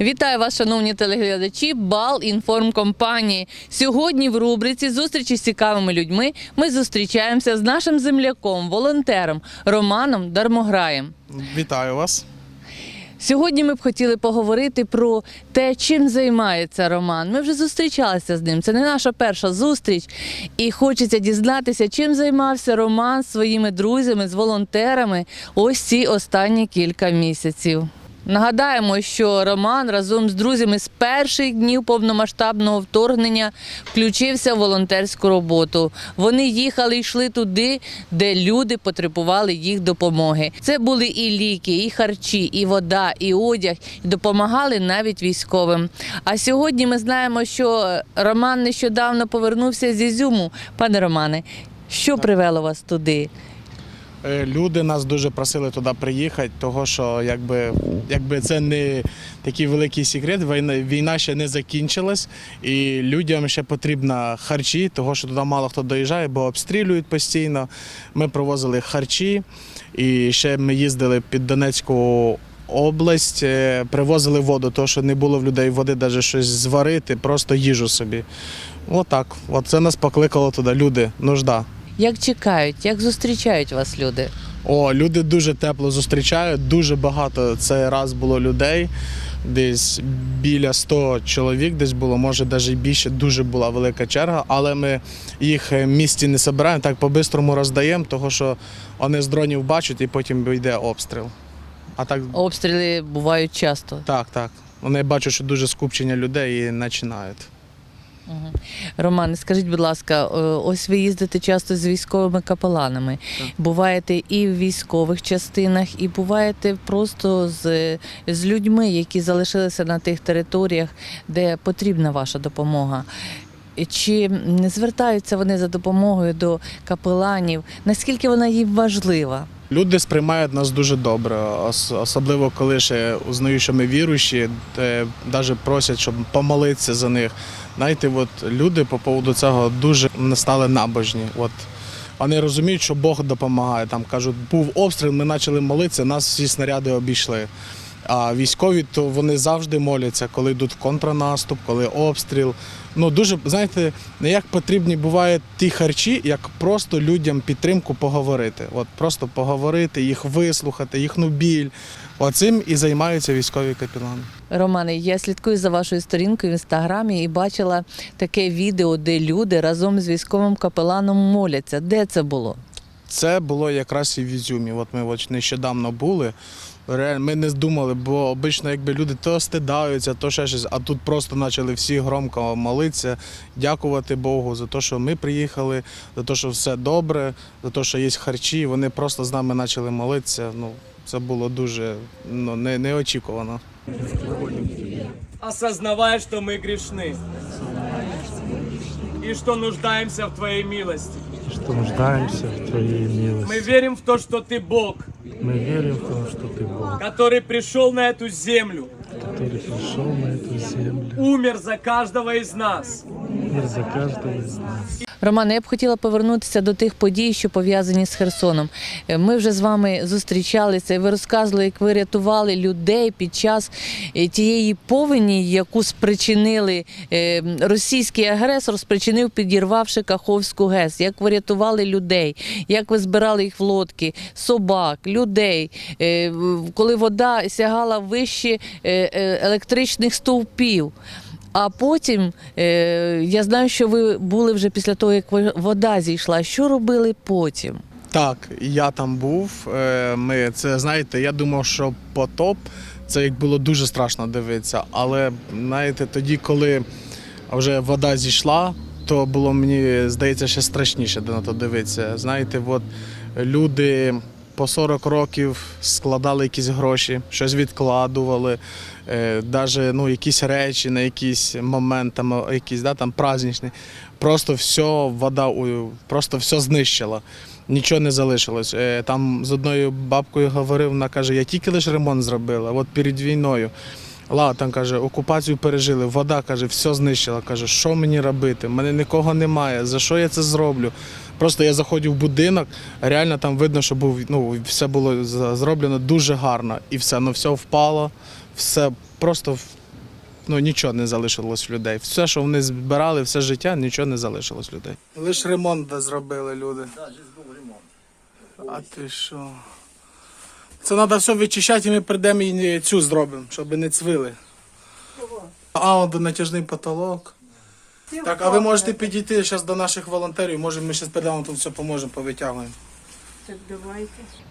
Вітаю вас, шановні телеглядачі. Бал інформкомпанії. Сьогодні в рубриці зустрічі з цікавими людьми ми зустрічаємося з нашим земляком, волонтером Романом Дармограєм. Вітаю вас. Сьогодні ми б хотіли поговорити про те, чим займається Роман. Ми вже зустрічалися з ним. Це не наша перша зустріч. І хочеться дізнатися, чим займався Роман зі своїми друзями, з волонтерами ось ці останні кілька місяців. Нагадаємо, що Роман разом з друзями з перших днів повномасштабного вторгнення включився в волонтерську роботу. Вони їхали і йшли туди, де люди потребували їх допомоги. Це були і ліки, і харчі, і вода, і одяг, і допомагали навіть військовим. А сьогодні ми знаємо, що Роман нещодавно повернувся з Ізюму. Пане Романе, що привело вас туди? Е, Люди нас дуже просили туди приїхати, того що якби, якби це не такий великий секрет, війна, війна ще не закінчилась, і людям ще потрібно харчі, того що туди мало хто доїжджає, бо обстрілюють постійно. Ми привозили харчі, і ще ми їздили під Донецьку. Область е, привозили воду, тому що не було в людей води навіть щось зварити, просто їжу собі. Отак. От це нас покликало туди. Люди, нужда. Як чекають, як зустрічають вас люди? О, люди дуже тепло зустрічають. Дуже багато цей раз було людей. Десь біля 100 чоловік, десь було, може навіть більше. Дуже була велика черга, але ми їх в місті не збираємо, так по-бистрому роздаємо, тому що вони з дронів бачать і потім йде обстріл. А так, Обстріли бувають часто. так, так. Вони бачать, що дуже скупчення людей і починають. Мгм. Романе, скажіть, будь ласка, е, ось ви їздите часто з військовими капеланами. Буваєте і в військових частинах, і буваєте просто з, з людьми, які залишилися на тих територіях, де потрібна ваша допомога. Чи не звертаються вони за допомогою до капеланів? Наскільки вона їм важлива? Люди сприймають нас дуже добре, особливо коли ще узнають, що ми віруючі, навіть просять, щоб помолитися за них. Знаєте, от люди по поводу цього дуже стали набожні. От вони розуміють, що Бог допомагає. Там кажуть, був обстріл, ми почали молитися, нас всі снаряди обійшли. А військові то вони завжди моляться, коли йдуть контрнаступ, коли обстріл. Ну дуже знаєте, не як потрібні бувають ті харчі, як просто людям підтримку поговорити. От просто поговорити, їх вислухати, їхню біль. Оцим і займаються військові капелани. Романе, я слідкую за вашою сторінкою в інстаграмі і бачила таке відео, де люди разом з військовим капеланом моляться. Де це було? Це було якраз і в Ізюмі. От ми от нещодавно були. Реально, ми не думали, бо обично якби люди то стидаються, то ще щось, а тут просто почали всі громко молитися, дякувати Богу за те, що ми приїхали, за те, що все добре, за те, що є харчі. Вони просто з нами почали молитися. Ну, це було дуже ну, не, неочікувано. осознавая, что мы грешны и что нуждаемся в Твоей милости. что нуждаемся в Твоей Мы милости. верим в то, что Ты Бог, Мы верим в то, что Ты Бог, который пришел на эту землю, который пришел на эту землю, умер за каждого из нас, мир за каждого из нас. Романе, я б хотіла повернутися до тих подій, що пов'язані з Херсоном. Е, Ми вже з вами зустрічалися, ви розказували, як ви рятували людей під час е, тієї повені, яку спричинили е, російський агресор, спричинив, підірвавши Каховську ГЕС. Як ви рятували людей, як ви збирали їх в лодки, собак, людей, коли вода сягала вище електричних стовпів. А потім е, я знаю, що ви були вже після того, як вода зійшла. Що робили потім? Так, я там був. Е, Ми це знаєте, я думав, що потоп це як було дуже страшно дивитися. Але знаєте, тоді, коли вже вода зійшла, то було мені здається ще страшніше на то дивитися. Знаєте, от люди по 40 років складали якісь гроші, щось відкладували, е, навіть ну, якісь речі на якісь момент, якісь да, там праздничні. Просто все вода просто все знищила. Нічого не залишилось. Е, Там з одною бабкою говорив, вона каже, я тільки лише ремонт зробила, от перед війною. Ла, там каже, окупацію пережили, вода каже, все знищила. Каже, що мені робити? У мене нікого немає. За що я це зроблю? Просто я заходив в будинок, реально там видно, що був, ну, все було зроблено дуже гарно. І все, ну все впало, все просто ну, нічого не залишилось в людей. Все, що вони збирали, все життя, нічого не залишилось в людей. Лише ремонт зробили люди. Так, був ремонт. А ти що? Це треба все вичищати, і ми прийдемо і цю зробимо, щоб не цвили. А, от натяжний потолок. Так, а ви можете підійти зараз до наших волонтерів, може ми зараз передамо тут все поможемо, повитягуємо.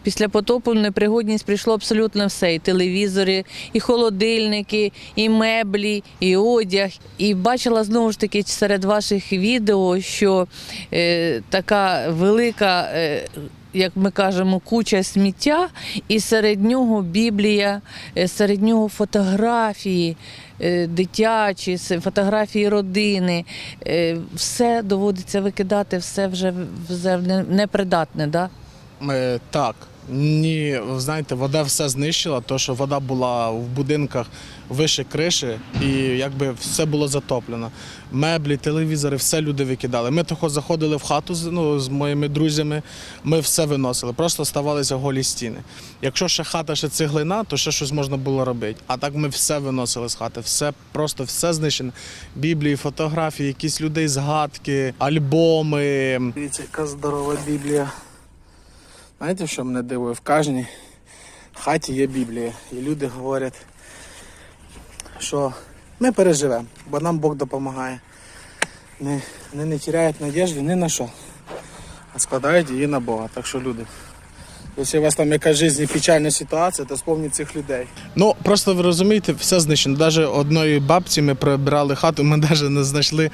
Після потопу непригодність прийшло абсолютно все: і телевізори, і холодильники, і меблі, і одяг. І бачила знову ж таки серед ваших відео, що е, така велика. Е, як ми кажемо, куча сміття, і серед нього Біблія, е, серед нього фотографії е, дитячі, фотографії родини. Е, Все доводиться викидати, все вже вже не- непридатне. Да? Е, так. Ні, знаєте, вода все знищила, то що вода була в будинках вище криші, і якби все було затоплено. Меблі, телевізори, все люди викидали. Ми того заходили в хату з, ну, з моїми друзями, ми все виносили, просто ставалися голі стіни. Якщо ще хата ще цеглина, то ще щось можна було робити. А так ми все виносили з хати, все просто все знищено. Біблії, фотографії, якісь людей згадки, альбоми. Дивіться, яка здорова Біблія. Знаєте, що мене дивує? В кожній хаті є Біблія. І люди говорять, що ми переживемо, бо нам Бог допомагає. Не, не, не тіряють надіжди ні на що, а складають її на Бога. Так що люди. Якщо у вас там якась житті печальна ситуація, то спомніть цих людей. Ну просто ви розумієте, все знищено. Навіть одної бабці ми прибирали хату, ми навіть не знайшли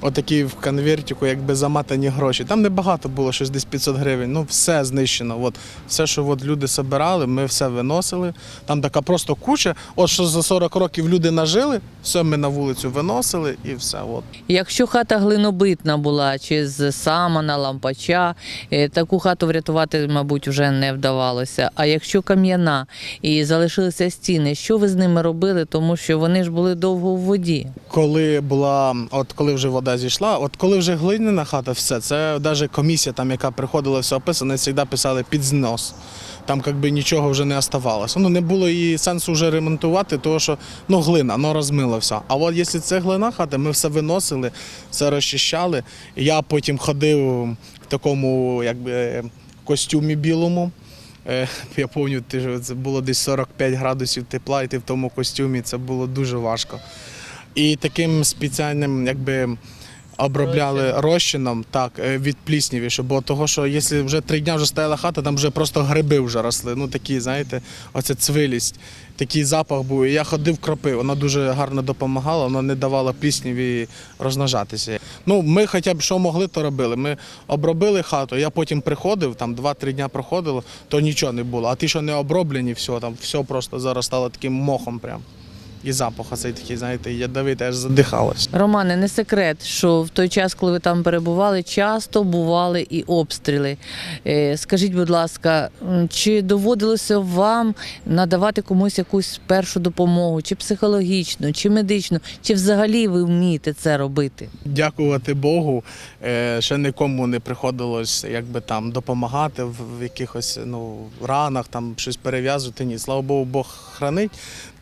отакі в конвертику, якби заматані гроші. Там небагато було, щось десь 500 гривень. Ну все знищено. От все, що от люди збирали, ми все виносили. Там така просто куча. От що за 40 років люди нажили, все ми на вулицю виносили і все. От. Якщо хата глинобитна була чи з самана, лампача, е, таку хату врятувати, мабуть, вже не вдавалося. А якщо кам'яна і залишилися стіни, що ви з ними робили? Тому що вони ж були довго у воді. коли була, от коли вже вода зійшла, от коли вже глиняна хата, все, це навіть комісія, там, яка приходила, все описано, завжди писали під знос. Там якби нічого вже не оставалося. Ну не було і сенсу вже ремонтувати, тому що ну глина, ну розмило все. А от якщо це глина хата, ми все виносили, все розчищали. Я потім ходив в такому, якби костюмі білому. Е, Я пам'ятаю, це було десь 45 градусів тепла, і ти в тому костюмі це було дуже важко. І таким спеціальним, якби. Обробляли розчином так е, від плісняві, щоб бо того, що якщо вже три дні вже стояла хата, там вже просто гриби вже росли. Ну такі, знаєте, оця цвилість, такий запах був. І я ходив кропив, вона дуже гарно допомагала, вона не давала плісняві розмножатися. Ну, ми хоча б що могли, то робили. Ми обробили хату, я потім приходив, там 2-3 дня проходило, то нічого не було. А ті, що не оброблені, все, там все просто заростало таким мохом прям. І запах оцей такий, знаєте, ядовитий, аж задихалось. Романе, не секрет, що в той час, коли ви там перебували, часто бували і обстріли. Е, Скажіть, будь ласка, чи доводилося вам надавати комусь якусь першу допомогу, чи психологічну, чи медичну, чи взагалі ви вмієте це робити? Дякувати Богу, е, ще нікому не приходилось якби там допомагати в якихось ну, ранах, там щось перев'язувати. Ні, слава Богу, Бог хранить.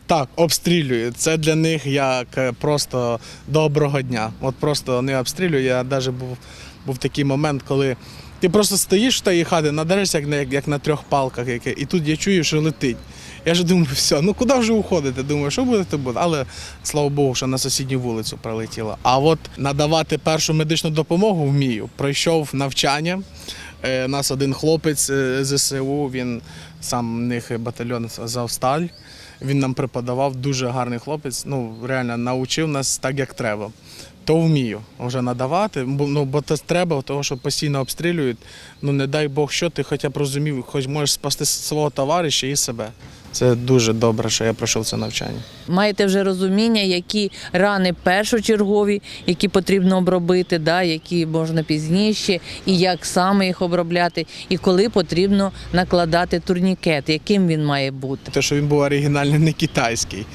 Так, обстрілює. Це для них як е, просто доброго дня. От просто вони обстрілюють. Я навіть був, був такий момент, коли ти просто стоїш в тій хаті, надарешся як, на- як, як на трьох палках, яке, і тут я чую, що летить. Я ж думаю, все, ну куди вже уходити? Думаю, що буде, то буде. Але слава Богу, що на сусідню вулицю прилетіло. А от надавати першу медичну допомогу вмію. Пройшов навчання. Е, У нас один хлопець е, ЗСУ, він сам в них батальйон Завсталь. Він нам преподавав дуже гарний хлопець. Ну реально навчив нас так, як треба. То вмію вже надавати. Ну бо це треба, того що постійно обстрілюють. Ну не дай Бог, що ти хоча б розумів, хоч можеш спасти свого товариша і себе. Це дуже добре, що я пройшов це навчання. Маєте вже розуміння, які рани першочергові, які потрібно обробити, да, які можна пізніше, і як саме їх обробляти, і коли потрібно накладати турнікет, яким він має бути. Те, що він був оригінальний, не китайський.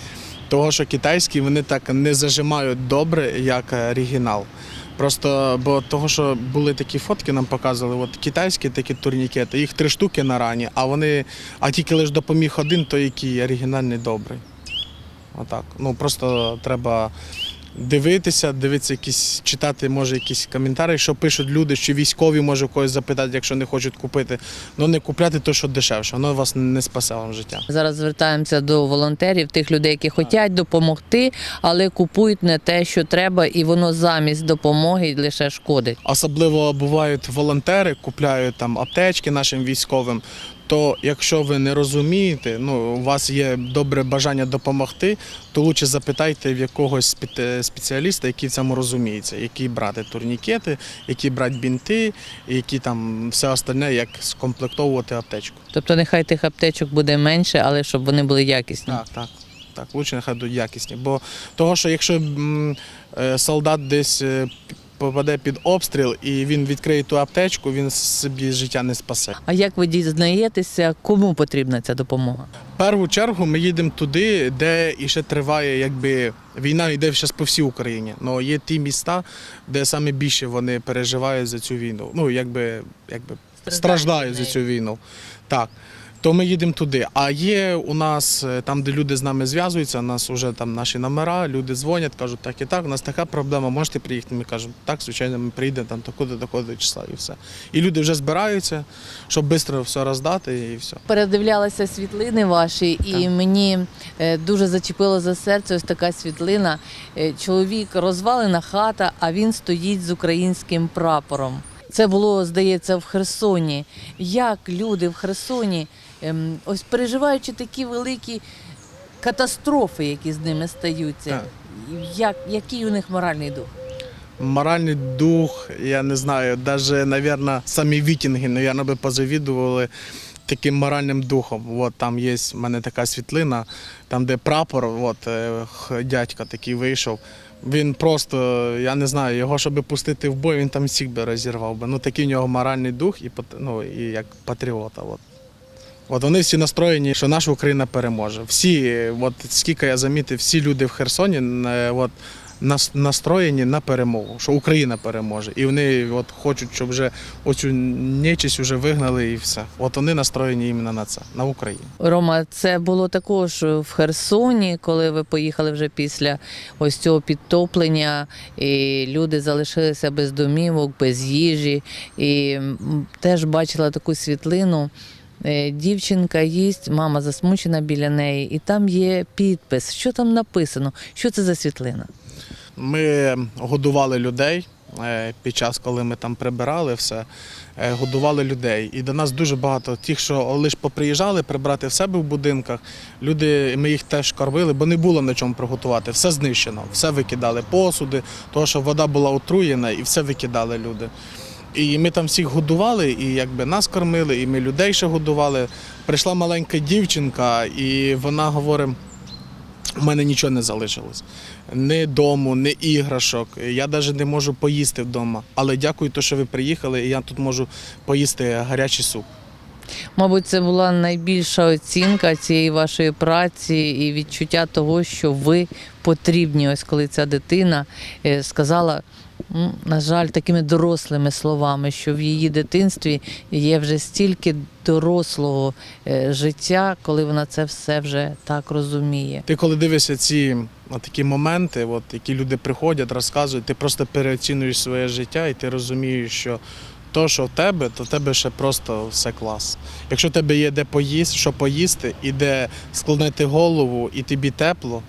Того, що китайський вони так не зажимають добре, як оригінал. Просто бо того, що були такі фотки, нам показували, от китайські такі турнікети, їх три штуки на рані, а вони, а тільки лише допоміг один, той який оригінальний добрий. Отак. Ну просто треба дивитися, дивитися якісь, читати, може, якісь коментарі, що пишуть люди, чи військові може когось запитати, якщо не хочуть купити. Ну не купляти те, що дешевше, воно вас не спасе вам життя. Зараз звертаємося до волонтерів, тих людей, які хочуть допомогти, але купують не те, що треба, і воно замість допомоги лише шкодить. Особливо бувають волонтери, купляють там аптечки нашим військовим. То якщо ви не розумієте, ну у вас є добре бажання допомогти, то лучше запитайте в якогось спеціаліста, який в цьому розуміється, які брати турнікети, які брати бінти, які там все остальне, як скомплектовувати аптечку. Тобто нехай тих аптечок буде менше, але щоб вони були якісні. Так, так. Так, лучше нехай якісні. Бо того, що якщо е, солдат десь е, попаде під обстріл і він відкриє ту аптечку, він собі життя не спасе. А як ви дізнаєтеся, кому потрібна ця допомога? В першу чергу ми їдемо туди, де і ще триває, якби війна йде зараз по всій Україні. Ну є ті міста, де саме більше вони переживають за цю війну. Ну якби, якби страждають за цю війну. Так. То ми їдемо туди. А є у нас е, там, де люди з нами зв'язуються, у нас вже там наші номера, люди дзвонять, кажуть, так і так, у нас така проблема, можете приїхати. Ми кажемо, так, звичайно, ми приїдемо там такого до такого числа і все. І люди вже збираються, щоб швидко все роздати і все. Передивлялася світлини ваші, і Так. мені е, дуже зачепило за серце ось така світлина. Е, Чоловік розвалена хата, а він стоїть з українським прапором. Це було, здається, в Херсоні. Як люди в Херсоні, ось переживаючи такі великі катастрофи, які з ними стаються, як, який у них моральний дух? Моральний дух, я не знаю, навіть, напевно, самі вікінги, напевно, би позавідували таким моральним духом. От там є в мене така світлина, там, де прапор, от е, дядько такий вийшов. Він просто, я не знаю, його, щоб пустити в бой, він там всіх би розірвав би. Ну такий у нього моральний дух і, ну, і як патріота. От. От вони всі настроєні, що наша Україна переможе. Всі, от скільки я замітив, всі люди в Херсоні е, от, нас- настроєні на перемогу, що Україна переможе. І вони от, хочуть, щоб вже оцю нечисть вже вигнали і все. От вони настроєні іменно на це, на Україну. Рома, це було також в Херсоні, коли ви поїхали вже після ось цього підтоплення, і люди залишилися без домівок, без їжі. І теж бачила таку світлину. Е, Дівчинка їсть, мама засмучена біля неї, і там є підпис. Що там написано? Що це за світлина? Ми годували людей е, під час, коли ми там прибирали все, е, годували людей. І до нас дуже багато тих, що лише поприїжджали прибрати в себе в будинках. Люди, ми їх теж кормили, бо не було на чому приготувати. Все знищено, все викидали посуди, тому що вода була отруєна і все викидали люди. І ми там всіх годували, і якби нас кормили, і ми людей ще годували. Прийшла маленька дівчинка, і вона говорить. У мене нічого не залишилось. Ні дому, ні іграшок. Я навіть не можу поїсти вдома. Але дякую, то, що ви приїхали, і я тут можу поїсти гарячий суп. Мабуть, це була найбільша оцінка цієї вашої праці і відчуття того, що ви потрібні. Ось коли ця дитина е, сказала, на жаль, такими дорослими словами, що в її дитинстві є вже стільки дорослого е, життя, коли вона це все вже так розуміє. Ти коли дивишся ці такі моменти, от, які люди приходять, розказують, ти просто переоцінюєш своє життя і ти розумієш, що то, що в тебе, то в тебе ще просто все клас. Якщо в тебе є де поїсти, що поїсти, і де склонити голову, і тобі тепло,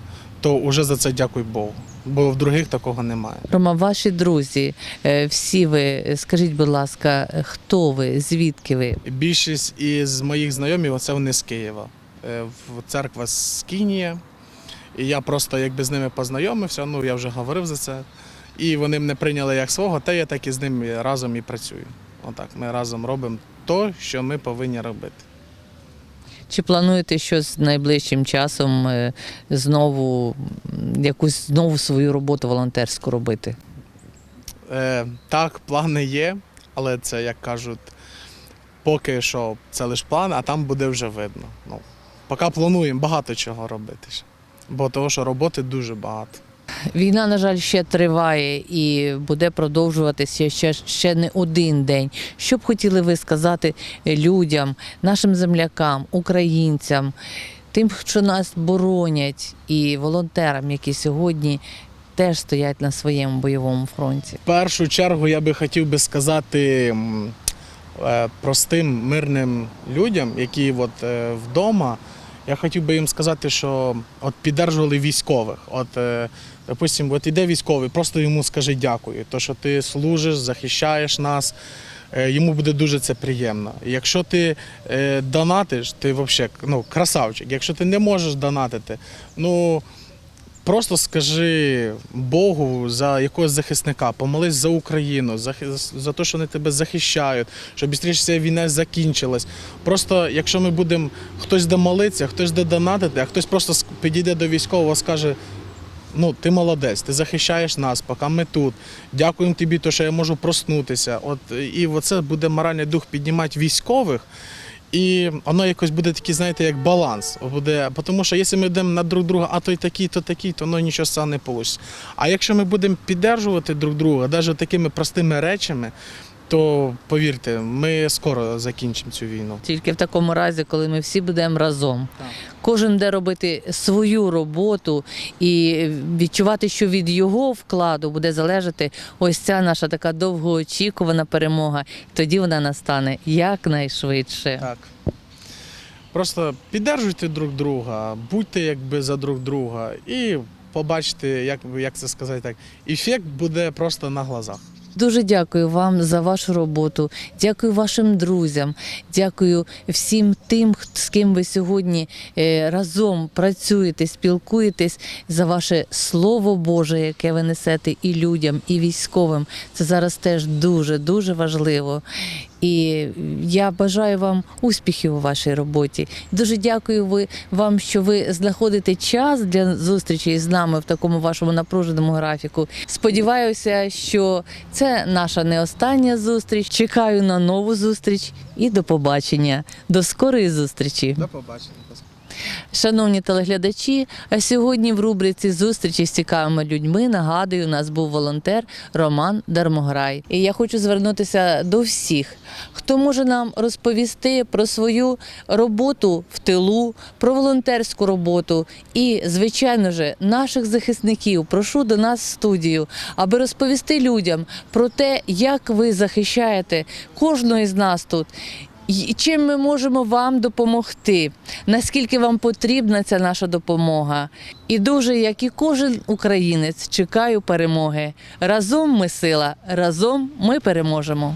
то вже за це дякуй Богу. Бо в других такого немає. Рома, ваші друзі, е, всі ви, скажіть, будь ласка, хто ви, звідки ви? Більшість із моїх знайомів оце вони з Києва. Е, церква з Кінія. І я просто якби з ними познайомився, ну я вже говорив за це. І вони мене прийняли як свого, та я так і з ними разом і працюю. Отак, ми разом робимо те, що ми повинні робити. Чи плануєте щось найближчим часом е, знову якусь знову свою роботу волонтерську робити? Е, так, плани є, але це, як кажуть, поки що це лише план, а там буде вже видно. Ну, поки плануємо багато чого робити. Бо того, що роботи дуже багато. Війна, на жаль, ще триває і буде продовжуватися ще, ще не один день. Що б хотіли ви сказати людям, нашим землякам, українцям, тим, що нас боронять, і волонтерам, які сьогодні теж стоять на своєму бойовому фронті. В першу чергу я би хотів би сказати е, простим мирним людям, які от е, вдома. Я хотів би їм сказати, що от піддержували військових. От, е, допустим, от іде військовий, просто йому скажи дякую, то що ти служиш, захищаєш нас. е, Йому буде дуже це приємно. Якщо ти е, донатиш, ти взагалі ну, красавчик. Якщо ти не можеш донатити, ну Просто скажи Богу за якогось захисника, помолись за Україну, за, за те, що вони тебе захищають, щоб швидше ця війна закінчилась. Просто якщо ми будемо, хтось де молитися, хтось де донатити, а хтось просто підійде до військового, скаже. Ну, ти молодець, ти захищаєш нас, поки ми тут. Дякуємо тобі, то, що я можу проснутися. От і оце буде моральний дух піднімати військових. І воно якось буде такий, знаєте, як баланс. Буде, тому що якщо ми йдемо на друг друга, а той такий, то такий, то воно нічого саме не вийде. А якщо ми будемо піддержувати друг друга, навіть такими простими речами, то повірте, ми скоро закінчимо цю війну. Тільки в такому разі, коли ми всі будемо разом. Так. Кожен буде робити свою роботу і відчувати, що від його вкладу буде залежати ось ця наша така довгоочікувана перемога. Тоді вона настане якнайшвидше. Так. Просто піддержуйте друг друга, будьте якби за друг друга і побачите, як, як це сказати так, ефект буде просто на глазах. Дуже дякую вам за вашу роботу. Дякую вашим друзям. Дякую всім тим, з ким ви сьогодні е, разом працюєте, спілкуєтесь за ваше слово Боже, яке ви несете і людям, і військовим. Це зараз теж дуже дуже важливо. І я бажаю вам успіхів у вашій роботі. Дуже дякую ви вам, що ви знаходите час для зустрічі з нами в такому вашому напруженому графіку. Сподіваюся, що це наша не остання зустріч. Чекаю на нову зустріч і до побачення. До скорої зустрічі. До побачення. Шановні телеглядачі, а сьогодні в рубриці зустрічі з цікавими людьми нагадую, у нас був волонтер Роман Дармограй. І я хочу звернутися до всіх, хто може нам розповісти про свою роботу в тилу, про волонтерську роботу і, звичайно ж, наших захисників. Прошу до нас в студію, аби розповісти людям про те, як ви захищаєте кожного із нас тут. Чим ми можемо вам допомогти? Наскільки вам потрібна ця наша допомога? І дуже, як і кожен українець, чекаю перемоги. Разом ми сила, разом ми переможемо.